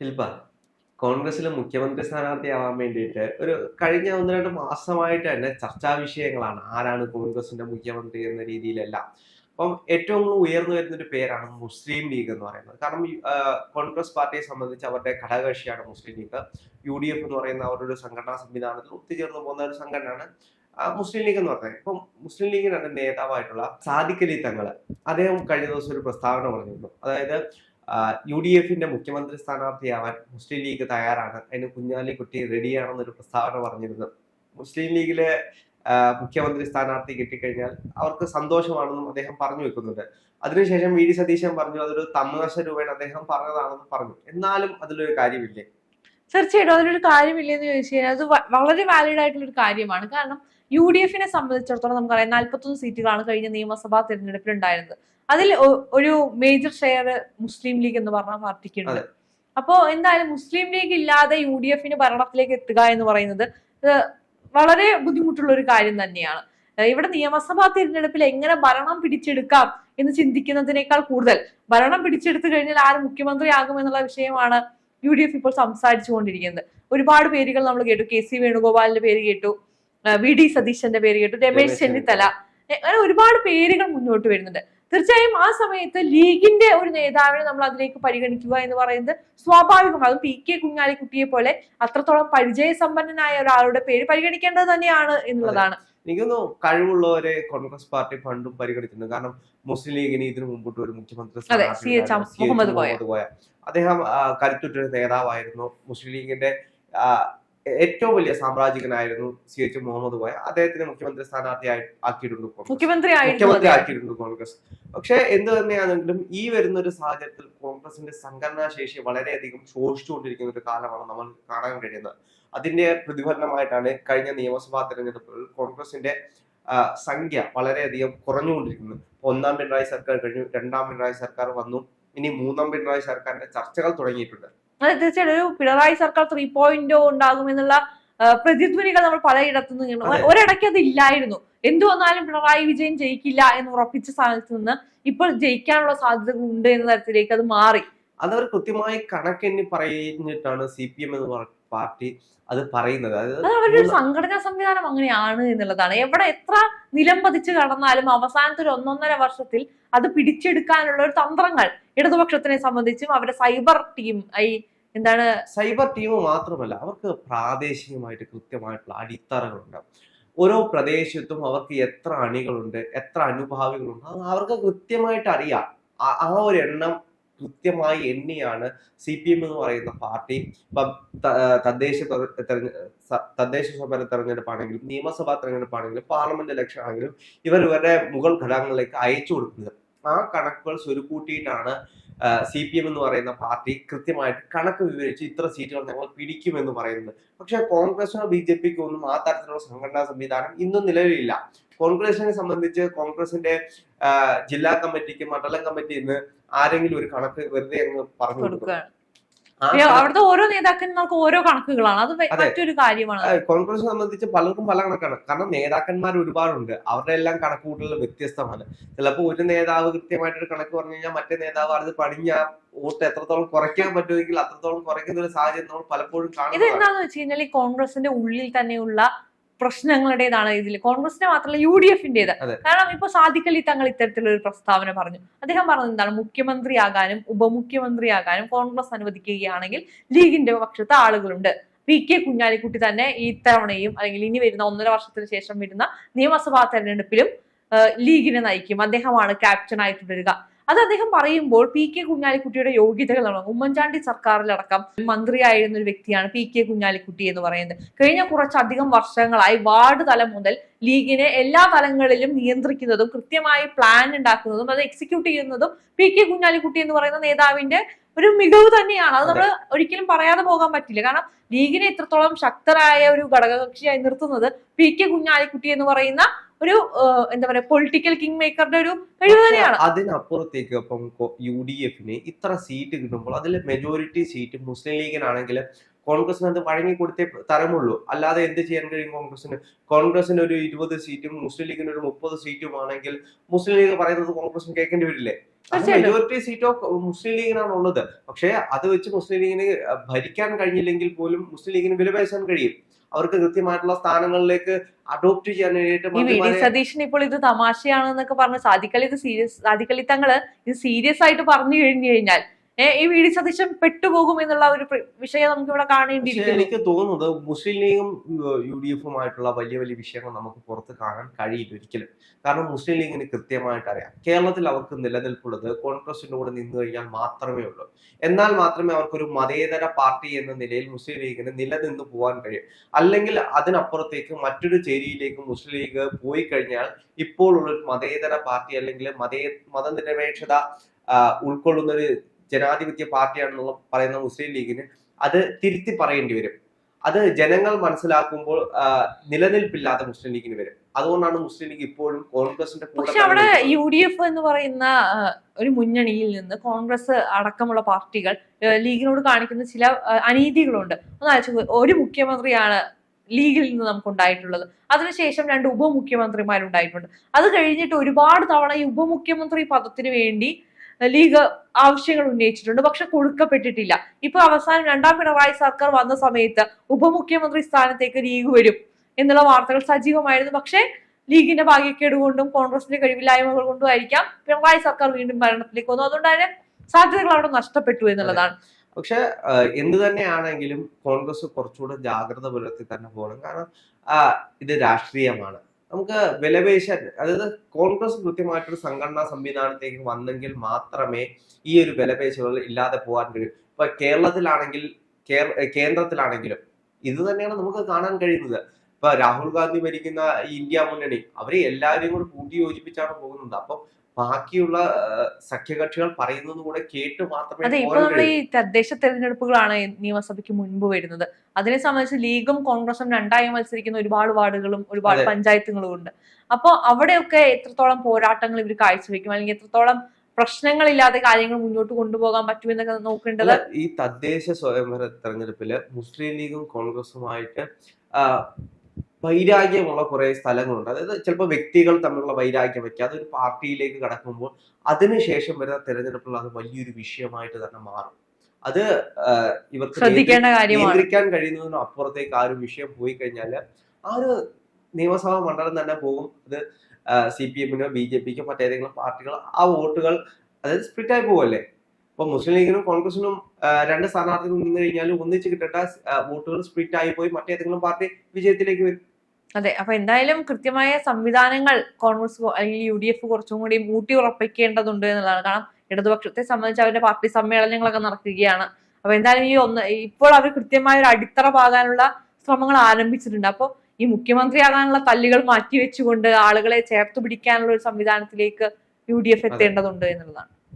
ശില്പ കോൺഗ്രസിലെ മുഖ്യമന്ത്രി സ്ഥാനാർത്ഥിയാവാൻ വേണ്ടിയിട്ട് ഒരു കഴിഞ്ഞ ഒന്ന് രണ്ട് മാസമായിട്ട് തന്നെ ചർച്ചാ വിഷയങ്ങളാണ് ആരാണ് കോൺഗ്രസിന്റെ മുഖ്യമന്ത്രി എന്ന രീതിയിലെല്ലാം. അപ്പം ഏറ്റവും കൂടുതൽ ഉയർന്നു വരുന്ന ഒരു പേരാണ് മുസ്ലിം ലീഗ് എന്ന് പറയുന്നത്. കാരണം കോൺഗ്രസ് പാർട്ടിയെ സംബന്ധിച്ച് അവരുടെ ഘടകകക്ഷിയാണ് Muslim League. U D F എന്ന് പറയുന്ന അവരുടെ ഒരു സംഘടനാ സംവിധാനത്തിൽ ഒത്തുചേർന്ന് പോകുന്ന ഒരു സംഘടനയാണ് മുസ്ലിം ലീഗ് എന്ന് പറയുന്നത്. ഇപ്പം മുസ്ലിം ലീഗിന്റെ നേതാവായിട്ടുള്ള സാദിഖലി അലി തങ്ങൾ അദ്ദേഹം കഴിഞ്ഞ ദിവസം ഒരു പ്രസ്താവന പറഞ്ഞിരുന്നു. അതായത് യു ഡി എഫിന്റെ മുഖ്യമന്ത്രി സ്ഥാനാർത്ഥിയാവാൻ മുസ്ലിം ലീഗ് തയ്യാറാണ്. അതിന് കുഞ്ഞാലിക്കുട്ടി റെഡിയാണെന്നൊരു പ്രസ്താവന പറഞ്ഞിരുന്നു. മുസ്ലിം ലീഗിലെ മുഖ്യമന്ത്രി സ്ഥാനാർത്ഥി കിട്ടിക്കഴിഞ്ഞാൽ അവർക്ക് സന്തോഷമാണെന്നും അദ്ദേഹം പറഞ്ഞു വെക്കുന്നുണ്ട്. അതിനുശേഷം വി ഡി സതീശൻ പറഞ്ഞു അതൊരു തമാശ രൂപേണ അദ്ദേഹം പറഞ്ഞതാണെന്ന് പറഞ്ഞു. എന്നാലും അതിലൊരു കാര്യമില്ലേ? തീർച്ചയായിട്ടും അതിലൊരു കാര്യമില്ലെന്ന് ചോദിച്ചു കഴിഞ്ഞാൽ അത് വളരെ വാലിഡ് ആയിട്ടുള്ള ഒരു കാര്യമാണ്. കാരണം യു ഡി എഫിനെ സംബന്ധിച്ചിടത്തോളം നമുക്കറിയാം നാൽപ്പത്തൊന്ന് സീറ്റുകളാണ് കഴിഞ്ഞ നിയമസഭാ തെരഞ്ഞെടുപ്പിൽ ഉണ്ടായിരുന്നത് അതിൽ ഒരു മേജർ ഷെയർ മുസ്ലിം ലീഗ് എന്ന് പറഞ്ഞ പാർട്ടിക്ക് ഉണ്ട് അപ്പോ എന്തായാലും മുസ്ലിം ലീഗ് ഇല്ലാതെ യു ഡി എഫിന് ഭരണത്തിലേക്ക് എത്തുക എന്ന് പറയുന്നത് വളരെ ബുദ്ധിമുട്ടുള്ള ഒരു കാര്യം തന്നെയാണ്. ഇവിടെ നിയമസഭാ തിരഞ്ഞെടുപ്പിൽ എങ്ങനെ ഭരണം പിടിച്ചെടുക്കാം എന്ന് ചിന്തിക്കുന്നതിനേക്കാൾ കൂടുതൽ. ഭരണം പിടിച്ചെടുത്തു കഴിഞ്ഞാൽ ആര് മുഖ്യമന്ത്രിയാകും എന്നുള്ള വിഷയമാണ് യു ഡി എഫ് ഇപ്പോൾ സംസാരിച്ചുകൊണ്ടിരിക്കുന്നത്. ഒരുപാട് പേരുകൾ നമ്മൾ കേട്ടു. കെ സി വേണുഗോപാലിന്റെ പേര് കേട്ടു. വി ഡി സതീശന്റെ പേര് കേട്ടു. രമേശ് ചെന്നിത്തല. അങ്ങനെ ഒരുപാട് പേരുകൾ മുന്നോട്ട് വരുന്നുണ്ട്. തീർച്ചയായും ആ സമയത്ത് ലീഗിന്റെ ഒരു നേതാവിനെ നമ്മൾ അതിലേക്ക് പരിഗണിക്കുക എന്ന് പറയുന്നത് സ്വാഭാവികമാണ്. അതും പി കെ കുഞ്ഞാലിക്കുട്ടിയെ പോലെ അത്രത്തോളം പരിചയസമ്പന്നനായ ഒരാളുടെ പേര് പരിഗണിക്കേണ്ടത് തന്നെയാണ് എന്നുള്ളതാണ്. എനിക്കൊന്നു കഴിവുള്ളവരെ കോൺഗ്രസ് പാർട്ടി പണ്ടും പരിഗണിച്ചിട്ടുണ്ട്. കാരണം മുസ്ലിം ലീഗിന് ഇതിനു മുമ്പോട്ട് ഒരു മുഖ്യമന്ത്രി മുഹമ്മദ് കോയ. അദ്ദേഹം കരുത്തുറ്റൊരു നേതാവായിരുന്നു. മുസ്ലിം ലീഗിന്റെ ഏറ്റവും വലിയ സാമ്രാജ്യകനായിരുന്നു സി എച്ച് മുഹമ്മദ് കോയ അദ്ദേഹത്തിന് മുഖ്യമന്ത്രി സ്ഥാനാർത്ഥി ആക്കിയിട്ടുണ്ട്. മുഖ്യമന്ത്രി മുഖ്യമന്ത്രി ആക്കിയിട്ടുണ്ട് കോൺഗ്രസ്. പക്ഷെ എന്ത് തന്നെയാണെങ്കിലും ഈ വരുന്ന ഒരു സാഹചര്യത്തിൽ കോൺഗ്രസിന്റെ സംഘടനാ ശേഷി വളരെയധികം ശോഷിച്ചുകൊണ്ടിരിക്കുന്ന ഒരു കാലമാണ് നമ്മൾ കാണാൻ കഴിയുന്നത്. അതിന്റെ പ്രതിഫലനമായിട്ടാണ് കഴിഞ്ഞ നിയമസഭാ തെരഞ്ഞെടുപ്പുകളിൽ കോൺഗ്രസിന്റെ സംഖ്യ വളരെയധികം കുറഞ്ഞുകൊണ്ടിരിക്കുന്നത്. ഒന്നാം പിണറായി സർക്കാർ കഴിഞ്ഞു രണ്ടാം പിണറായി സർക്കാർ വന്നു ഇനി മൂന്നാം പിണറായി സർക്കാരിന്റെ ചർച്ചകൾ തുടങ്ങിയിട്ടുണ്ട്. തീർച്ചയായിട്ടും. ഒരു പിണറായി സർക്കാർ ത്രീ പോയിന്റോ ഉണ്ടാകും എന്നുള്ള പ്രതിധ്വനികൾ നമ്മൾ പലയിടത്തു നിന്ന്. ഒരിടയ്ക്ക് അത് ഇല്ലായിരുന്നു. എന്തു വന്നാലും പിണറായി വിജയൻ ജയിക്കില്ല എന്ന് ഉറപ്പിച്ച സ്ഥാനത്ത് നിന്ന് ഇപ്പോൾ ജയിക്കാനുള്ള സാധ്യത ഉണ്ട് എന്ന തരത്തിലേക്ക് അത് മാറി. അവർ കൃത്യമായി കണക്കെണ്ണി പറഞ്ഞിട്ടാണ് സി പി എം എന്ന് പറഞ്ഞ പാർട്ടി അത് പറയുന്നത്. അവരുടെ ഒരു സംഘടനാ സംവിധാനം അങ്ങനെയാണ് എന്നുള്ളതാണ്. എവിടെ എത്ര നിലം പതിച്ച് കടന്നാലും അവസാനത്തെ ഒരു ഒന്നൊന്നര വർഷത്തിൽ അത് പിടിച്ചെടുക്കാനുള്ള ഒരു തന്ത്രങ്ങൾ ഇടതുപക്ഷത്തിനെ സംബന്ധിച്ചും അവരുടെ സൈബർ ടീം ഈ എന്താണ്? സൈബർ ടീം മാത്രമല്ല അവർക്ക് പ്രാദേശികമായിട്ട് കൃത്യമായിട്ടുള്ള അടിത്തറകളുണ്ട് ഓരോ പ്രദേശത്തും അവർക്ക് എത്ര അണികളുണ്ട് എത്ര അനുഭാവികളുണ്ട് അവർക്ക് കൃത്യമായിട്ട് അറിയാം. ആ- ഒരു എണ്ണം കൃത്യമായി എണ്ണിയാണ് സി പി എം എന്ന് പറയുന്ന പാർട്ടി. ഇപ്പം തദ്ദേശ തദ്ദേശ സ്വഭര തെരഞ്ഞെടുപ്പാണെങ്കിലും നിയമസഭാ തെരഞ്ഞെടുപ്പാണെങ്കിലും പാർലമെന്റ് ഇലക്ഷൻ ആണെങ്കിലും ഇവർ ഇവരുടെ മുഗൾ ഘടകങ്ങളിലേക്ക് അയച്ചു കൊടുക്കുന്നത്. ആ കണക്കുകൾ സ്വരുക്കൂട്ടിയിട്ടാണ് സി പി എം എന്ന് പറയുന്ന പാർട്ടി കൃത്യമായിട്ട് കണക്ക് വിവരിച്ച് ഇത്ര സീറ്റുകൾ ഞങ്ങൾ പിടിക്കുമെന്ന് പറയുന്നത്. പക്ഷേ കോൺഗ്രസിനോ ബി ജെ പിക്കോ ഒന്നും ആ തരത്തിലുള്ള സംഘടനാ സംവിധാനം ഇന്നും നിലവിലില്ല. കോൺഗ്രസിനെ സംബന്ധിച്ച് കോൺഗ്രസിന്റെ ജില്ലാ കമ്മിറ്റിക്ക് മണ്ഡലം കമ്മിറ്റി ഇന്ന് ആരെങ്കിലും ഒരു കണക്ക് വെറുതെ അങ്ങ് പറഞ്ഞു കൊടുക്കും കൊടുക്കുകയാണ് ആ പിന്നെ കണക്ക് അവിടുത്തെ ഓരോ നേതാക്കന്മാർക്ക് ഓരോ കണക്കുകളാണ്. അത് മറ്റൊരു കാര്യമാണ്. കോൺഗ്രസ് സംബന്ധിച്ച് പലർക്കും പല കണക്കാണ്. കാരണം നേതാക്കന്മാർ ഒരുപാടുണ്ട്. അവരുടെ എല്ലാം കണക്കുകൂട്ടൽ വ്യത്യസ്തമാണ്. ചിലപ്പോൾ ഒരു നേതാവ് കൃത്യമായിട്ടൊരു കണക്ക് പറഞ്ഞു കഴിഞ്ഞാൽ മറ്റേ നേതാവ് അത് പടിഞ്ഞ വോട്ട് എത്രത്തോളം കുറയ്ക്കാൻ പറ്റുമെങ്കിൽ അത്രത്തോളം കുറയ്ക്കുന്ന ഒരു സാഹചര്യം നമ്മൾ പലപ്പോഴും ഇത് കാണുന്നതാണ്. എന്താന്ന് വെച്ച് കഴിഞ്ഞാൽ ഈ കോൺഗ്രസിന്റെ ഉള്ളിൽ തന്നെയുള്ള പ്രശ്നങ്ങളുടേതാണ് ഇതിൽ കോൺഗ്രസിന്റെ മാത്രമല്ല യു ഡി എഫിന്റേത് കാരണം ഇപ്പൊ സാധിക്കലി തങ്ങൾ ഇത്തരത്തിലുള്ള ഒരു പ്രസ്താവന പറഞ്ഞു. അദ്ദേഹം പറഞ്ഞത് എന്താണ്? മുഖ്യമന്ത്രിയാകാനും ഉപമുഖ്യമന്ത്രിയാകാനും കോൺഗ്രസ് അനുവദിക്കുകയാണെങ്കിൽ ലീഗിന്റെ പക്ഷത്ത് ആളുകളുണ്ട്. പി കെ കുഞ്ഞാലിക്കുട്ടി തന്നെ ഈ തവണയും അല്ലെങ്കിൽ ഇനി വരുന്ന ഒന്നര വർഷത്തിന് ശേഷം വരുന്ന നിയമസഭാ തെരഞ്ഞെടുപ്പിലും ലീഗിനെ നയിക്കും. അദ്ദേഹമാണ് ക്യാപ്റ്റനായിട്ട് തുടരുക അത് അദ്ദേഹം പറയുമ്പോൾ പി കെ കുഞ്ഞാലിക്കുട്ടിയുടെ യോഗ്യതകളാണ്. ഉമ്മൻചാണ്ടി സർക്കാരിലടക്കം മന്ത്രിയായിരുന്ന ഒരു വ്യക്തിയാണ് പി കെ കുഞ്ഞാലിക്കുട്ടി എന്ന് പറയുന്നത്. കഴിഞ്ഞ കുറച്ചധികം വർഷങ്ങളായി വാർഡ് തലം മുതൽ ലീഗിനെ എല്ലാ തലങ്ങളിലും നിയന്ത്രിക്കുന്നതും കൃത്യമായി പ്ലാൻ ഉണ്ടാക്കുന്നതും അത് എക്സിക്യൂട്ട് ചെയ്യുന്നതും പി കെ കുഞ്ഞാലിക്കുട്ടി എന്ന് പറയുന്ന നേതാവിന്റെ ഒരു മികവ് തന്നെയാണ്. അത് നമ്മൾ ഒരിക്കലും പറയാതെ പോകാൻ പറ്റില്ല. കാരണം ലീഗിനെ ഇത്രത്തോളം ശക്തരായ ഒരു ഘടകകക്ഷിയായി നിർത്തുന്നത് പി കെ കുഞ്ഞാലിക്കുട്ടി എന്ന് പറയുന്ന ഒരു എന്താ പറയാ പൊളിറ്റിക്കൽ കിങ് മേക്കറുടെ ഒരു കഴിവ് തന്നെയാണ് അതിനപ്പുറത്തേക്ക് ഇപ്പം യു ഡി എഫിന് ഇത്ര സീറ്റ് കിട്ടുമ്പോൾ അതിൽ മെജോറിറ്റി സീറ്റ് മുസ്ലിം ലീഗിനാണെങ്കിൽ കോൺഗ്രസിന് അത് വഴങ്ങി കൊടുത്തേ തരമുള്ളൂ. അല്ലാതെ എന്ത് ചെയ്യാൻ കഴിയും കോൺഗ്രസിന് കോൺഗ്രസിന് ഒരു ഇരുപത് സീറ്റും മുസ്ലിം ലീഗിന് ഒരു മുപ്പത് സീറ്റും ആണെങ്കിൽ മുസ്ലിം ലീഗ് പറയുന്നത് കോൺഗ്രസിന് കേൾക്കേണ്ടി വരില്ലേ? മെജോറിറ്റി സീറ്റ് ഓഫ് മുസ്ലിം ലീഗിനാണ് ഉള്ളത്. പക്ഷേ അത് വെച്ച് മുസ്ലിം ലീഗിന് ഭരിക്കാൻ കഴിഞ്ഞില്ലെങ്കിൽ പോലും മുസ്ലിം ലീഗിന് വിലപേശാൻ കഴിയും. അവർക്ക് കൃത്യമായിട്ടുള്ള സ്ഥാനങ്ങളിലേക്ക് അഡോപ്റ്റ് ചെയ്യാൻ വേണ്ടിയിട്ട് സതീശൻ ഇപ്പോൾ ഇത് തമാശയാണെന്നൊക്കെ പറഞ്ഞ് സാധിക്കലി ഇത് സീരിയസ് സാധിക്കലി തങ്ങൾ ഇത് സീരിയസ് ആയിട്ട് പറഞ്ഞു കഴിഞ്ഞു കഴിഞ്ഞാൽ ഈ വി ഡി സതീശൻ പെട്ടുപോകും എന്നുള്ള ഒരു വിഷയം നമുക്ക് ഇവിടെ കാണേണ്ടിയിരിക്കും എനിക്ക് തോന്നുന്നത് മുസ്ലിം ലീഗും യു ഡി എഫുമായിട്ടുള്ള വലിയ വലിയ വിഷയങ്ങൾ നമുക്ക് പുറത്ത് കാണാൻ കഴിയില്ല ഒരിക്കലും. കാരണം മുസ്ലിം ലീഗിന് കൃത്യമായിട്ട് അറിയാം. കേരളത്തിൽ അവർക്ക് നിലനിൽപ്പുള്ളത് കോൺഗ്രസിന്റെ കൂടെ നിന്ന് കഴിഞ്ഞാൽ മാത്രമേ ഉള്ളൂ. എന്നാൽ മാത്രമേ അവർക്കൊരു മതേതര പാർട്ടി എന്ന നിലയിൽ മുസ്ലിം ലീഗിന് നിലനിന്ന് പോകാൻ കഴിയും. അല്ലെങ്കിൽ അതിനപ്പുറത്തേക്ക് മറ്റൊരു ചേരിയിലേക്ക് മുസ്ലിം ലീഗ് പോയി കഴിഞ്ഞാൽ ഇപ്പോൾ ഉള്ള ഒരു മതേതര പാർട്ടി അല്ലെങ്കിൽ മതേ മതനിരപേക്ഷത ഉൾക്കൊള്ളുന്ന ഒരു ജനാധിപത്യ പാർട്ടിയാണെന്നുള്ള പറയുന്ന മുസ്ലിം ലീഗിന് അത് തിരുത്തി പറയേണ്ടി വരും. അത് ജനങ്ങൾ മനസ്സിലാക്കുമ്പോൾ നിലനിൽപ്പില്ലാത്ത മുസ്ലിം ലീഗിന് വരും. അതുകൊണ്ടാണ് മുസ്ലിം ലീഗ് ഇപ്പോഴും കോൺഗ്രസിന്റെ പക്ഷെ അവിടെ. യു ഡി എഫ് എന്ന് പറയുന്ന ഒരു മുന്നണിയിൽ നിന്ന് കോൺഗ്രസ് അടക്കമുള്ള പാർട്ടികൾ ലീഗിനോട് കാണിക്കുന്ന ചില അനീതികളുണ്ട്. ഒന്ന് ഒരു മുഖ്യമന്ത്രിയാണ് ലീഗിൽ നിന്ന് നമുക്ക് ഉണ്ടായിട്ടുള്ളത് അതിനുശേഷം രണ്ട് ഉപമുഖ്യമന്ത്രിമാരുണ്ടായിട്ടുണ്ട്. അത് കഴിഞ്ഞിട്ട് ഒരുപാട് തവണ ഈ ഉപമുഖ്യമന്ത്രി പദത്തിന് വേണ്ടി ലീഗ് ആവശ്യങ്ങൾ ഉന്നയിച്ചിട്ടുണ്ട്. പക്ഷെ കൊടുക്കപ്പെട്ടിട്ടില്ല. ഇപ്പൊ അവസാനം രണ്ടാം പിണറായി സർക്കാർ വന്ന സമയത്ത് ഉപമുഖ്യമന്ത്രി സ്ഥാനത്തേക്ക് ലീഗ് വരും എന്നുള്ള വാർത്തകൾ സജീവമായിരുന്നു. പക്ഷേ ലീഗിന്റെ ഭാഗ്യക്കേട് കൊണ്ടും കോൺഗ്രസിന്റെ കഴിവില്ലായ്മകൾ കൊണ്ടും ആയിരിക്കാം പിണറായി സർക്കാർ വീണ്ടും ഭരണത്തിലേക്ക് വന്നു. അതുകൊണ്ട് തന്നെ സാധ്യതകൾ അവിടെ നഷ്ടപ്പെട്ടു എന്നുള്ളതാണ്. പക്ഷെ എന്ത് തന്നെയാണെങ്കിലും കോൺഗ്രസ് കുറച്ചുകൂടെ ജാഗ്രത പുലർത്തി തന്നെ പോകണം. കാരണം ഇത് രാഷ്ട്രീയമാണ്. നമുക്ക് വിലപേശാൻ അതായത് കോൺഗ്രസ് കൃത്യമായിട്ടൊരു സംഘടനാ സംവിധാനത്തേക്ക് വന്നെങ്കിൽ മാത്രമേ ഈ ഒരു വിലപേശലുകൾ ഇല്ലാതെ പോകാൻ കഴിയൂ. ഇപ്പൊ കേരളത്തിലാണെങ്കിൽ കേന്ദ്രത്തിലാണെങ്കിലും ഇത് തന്നെയാണ് നമുക്ക് കാണാൻ കഴിയുന്നത്. ഇപ്പൊ രാഹുൽ ഗാന്ധി ഭരിക്കുന്ന ഇന്ത്യ മുന്നണി അവരെ എല്ലാവരെയും കൂടി യോജിപ്പിച്ചാണ് പോകുന്നത്. അപ്പൊ ബാക്കിയുള്ള സഖ്യകക്ഷികൾ പറയുന്നത് കൂടെ കേട്ട് മാത്രമേ അതെ ഇപ്പൊ നമ്മൾ ഈ തദ്ദേശ തെരഞ്ഞെടുപ്പുകളാണ് നിയമസഭയ്ക്ക് മുൻപ് വരുന്നത്. അതിനെ സംബന്ധിച്ച് ലീഗും കോൺഗ്രസും രണ്ടായി മത്സരിക്കുന്ന ഒരുപാട് വാർഡുകളും ഒരുപാട് പഞ്ചായത്തുകളും ഉണ്ട്. അപ്പൊ അവിടെയൊക്കെ എത്രത്തോളം പോരാട്ടങ്ങൾ ഇവർ കാഴ്ചവെക്കും? അല്ലെങ്കിൽ എത്രത്തോളം പ്രശ്നങ്ങളില്ലാതെ കാര്യങ്ങൾ മുന്നോട്ട് കൊണ്ടുപോകാൻ പറ്റുമെന്നൊക്കെ നോക്കേണ്ടത്? ഈ തദ്ദേശ സ്വയംഭര തെരഞ്ഞെടുപ്പിൽ മുസ്ലിം ലീഗും കോൺഗ്രസുമായിട്ട് വൈരാഗ്യമുള്ള കുറെ സ്ഥലങ്ങളുണ്ട്. അതായത് ചിലപ്പോൾ വ്യക്തികൾ തമ്മിലുള്ള വൈരാഗ്യം വെക്കുക അതൊരു പാർട്ടിയിലേക്ക് കടക്കുമ്പോൾ അതിനുശേഷം വരുന്ന തെരഞ്ഞെടുപ്പിൽ അത് വലിയൊരു വിഷയമായിട്ട് തന്നെ മാറും. അത് ഇവർക്ക് നിയന്ത്രിക്കാൻ കഴിയുന്നതിനും അപ്പുറത്തേക്ക് ആ ഒരു വിഷയം പോയി കഴിഞ്ഞാൽ ആ ഒരു നിയമസഭാ മണ്ഡലം തന്നെ പോകും. അത് സി പി എമ്മിനോ ബി ജെ പിക്കോ മറ്റേതെങ്കിലും പാർട്ടികൾ ആ വോട്ടുകൾ അതായത് സ്പ്ലിറ്റ് ആയി പോവല്ലേ? ഇപ്പൊ മുസ്ലിം ലീഗിനും കോൺഗ്രസിനും രണ്ട് സ്ഥാനാർത്ഥികൾ നിന്ന് കഴിഞ്ഞാൽ ഒന്നിച്ച് കിട്ടേണ്ട വോട്ടുകൾ സ്പ്ലിറ്റ് ആയി പോയി മറ്റേതെങ്കിലും പാർട്ടി വിജയത്തിലേക്ക് വരും. അതെ അപ്പൊ എന്തായാലും കൃത്യമായ സംവിധാനങ്ങൾ കോൺഗ്രസ് അല്ലെങ്കിൽ യു ഡി എഫ് കുറച്ചും കൂടി ഊട്ടി ഉറപ്പിക്കേണ്ടതുണ്ട് എന്നുള്ളതാണ്. കാരണം ഇടതുപക്ഷത്തെ സംബന്ധിച്ച് അവരുടെ പാർട്ടി സമ്മേളനങ്ങളൊക്കെ നടക്കുകയാണ്. അപ്പൊ എന്തായാലും ഈ ഒന്ന് ഇപ്പോൾ അവർ കൃത്യമായ ഒരു അടിത്തറ പാകാനുള്ള ശ്രമങ്ങൾ ആരംഭിച്ചിട്ടുണ്ട്. അപ്പോൾ ഈ മുഖ്യമന്ത്രിയാകാനുള്ള തല്ലുകൾ മാറ്റിവെച്ചുകൊണ്ട് ആളുകളെ ചേർത്ത് പിടിക്കാനുള്ള ഒരു സംവിധാനത്തിലേക്ക് യു ഡി എഫ് എത്തേണ്ടതുണ്ട് എന്നുള്ളതാണ്.